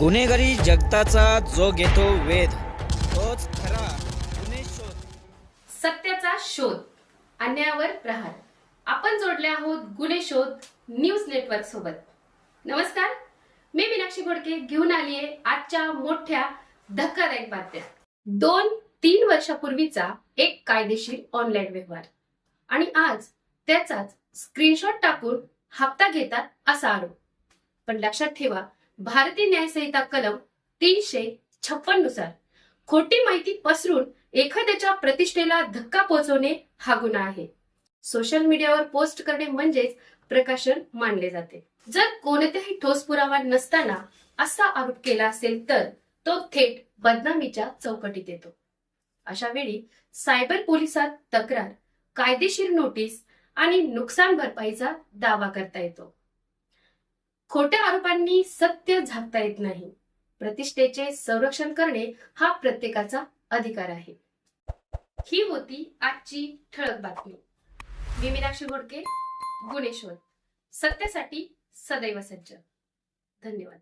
गुन्हेगारी जगताचा जो घेतो वेध तोच खरा गुन्हे शोध. सत्याचा शोध अन्यायावर प्रहार. आपण जोडले आहोत गुन्हे शोध न्यूज नेटवर्क सोबत. नमस्कार मी मीनाक्षी घोडके घेऊन आली आहे आजच्या मोठ्या धक्कादायक बातम्या. दोन तीन वर्षापूर्वीचा एक कायदेशीर ऑनलाईन व्यवहार. आणि आज त्याचाच स्क्रीनशॉट टाकून हप्ता घेतात असा आरोप. पण लक्षात ठेवा भारतीय न्यायसंहिता कलम तीनशे छप्पननुसार खोटी माहिती पसरून एखाद्याच्या प्रतिष्ठेला धक्का पोहोचवणे हा गुन्हा आहे. सोशल मीडियावर पोस्ट करणे म्हणजेच प्रकाशन मानले जाते. जर कोणत्याही ठोस पुरावा नसताना असा आरोप केला असेल तर तो थेट बदनामीच्या चौकटीत येतो. अशा वेळी सायबर पोलिसात तक्रार कायदेशीर नोटीस आणि नुकसान भरपाईचा दावा करता येतो. खोट्या आरोपांनी सत्य झाकता येत नाही. प्रतिष्ठेचे संरक्षण करणे हा प्रत्येकाचा अधिकार आहे. ही होती आजची ठळक बातमी. मी मीनाक्षी घोडके गुणेश्वर. सत्यासाठी सदैव सज्ज. धन्यवाद.